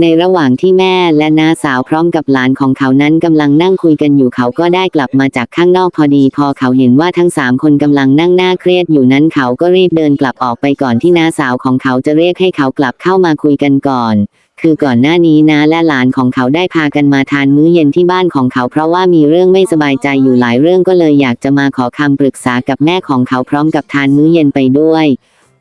ในระหว่างที่แม่และน้าสาวพร้อมกับหลานของเขานั้นกำลังนั่งคุยกันอยู่เขาก็ได้กลับมาจากข้างนอกพอดี พอเขาเห็นว่าทั้งสามคนกำลังนั่งหน้าเครียดอยู่นั้นเขาก็รีบเดินกลับออกไปก่อนที่น้าสาวของเขาจะเรียกให้เขากลับเข้ามาคุยกันก่อน คือก่อนหน้านี้นะและหลานของเขาได้พากันมาทานมื้อเย็นที่บ้านของเขาเพราะว่ามีเรื่องไม่สบายใจอยู่หลายเรื่องก็เลยอยากจะมาขอคำปรึกษากับแม่ของเขาพร้อมกับทานมื้อเย็นไปด้วย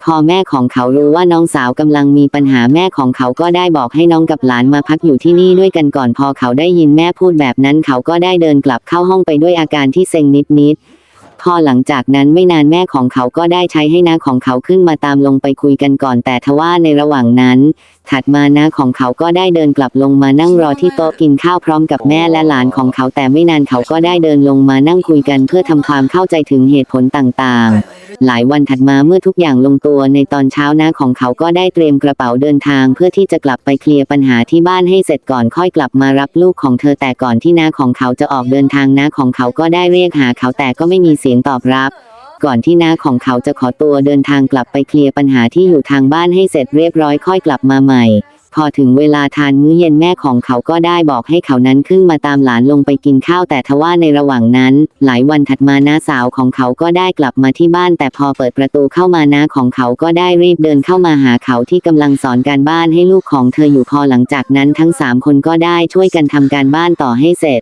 พอแม่ของเขารู้ว่าน้องสาวกำลังมีปัญหาแม่ของเขาก็ได้บอกให้น้องกับหลานมาพักอยู่ที่นี่ด้วยกันก่อนพอเขาได้ยินแม่พูดแบบนั้นเขาก็ได้เดินกลับเข้าห้องไปด้วยอาการที่เซ็งนิดๆพอหลังจากนั้นไม่นานแม่ของเขาก็ได้ใช้ให้น้าของเขาขึ้นมาตามลงไปคุยกันก่อนแต่ทว่าในระหว่างนั้น ถัดมาน้าของเขาก็ได้เดินกลับลงมานั่งรอที่โต๊ะกินข้าวพร้อมกับแม่และหลานของเขาแต่ไม่นานเขาก็ได้เดินลงมานั่งคุยกันเพื่อทำความเข้าใจถึงเหตุผลต่างๆ หลายวันถัดมาเมื่อทุกอย่างลงตัวในตอนเช้าน้าของเขาก็ได้เตรียมกระเป๋าเดินทาง เพื่อที่จะกลับไปเคลียร์ปัญหาที่บ้านให้เสร็จก่อนค่อยกลับมารับลูกของเธอแต่ก่อนที่น้าของเขาจะออกเดินทางน้าของเขาก็ได้เรียกหาเขาแต่ก็ไม่มีเสียงตอบรับก่อนที่น้าของเขาจะขอตัวเดินทางกลับไปเคลียร์ปัญหาที่อยู่ทางบ้านให้เสร็จเรียบร้อยค่อยกลับมาใหม่ พอถึงเวลาทานมื้อเย็นแม่ของเขาก็ได้บอกให้เขานั้นขึ้นมาตามหลานลงไปกินข้าวแต่ทว่าในระหว่างนั้น หลายวันถัดมาน้าสาวของเขาก็ได้กลับมาที่บ้าน แต่พอเปิดประตูเข้ามาน้าของเขาก็ได้รีบเดินเข้ามาหาเขาที่กำลังสอนการบ้านให้ลูกของเธออยู่พอหลังจากนั้นทั้งสามคนก็ได้ช่วยกันทำการบ้านต่อให้เสร็จ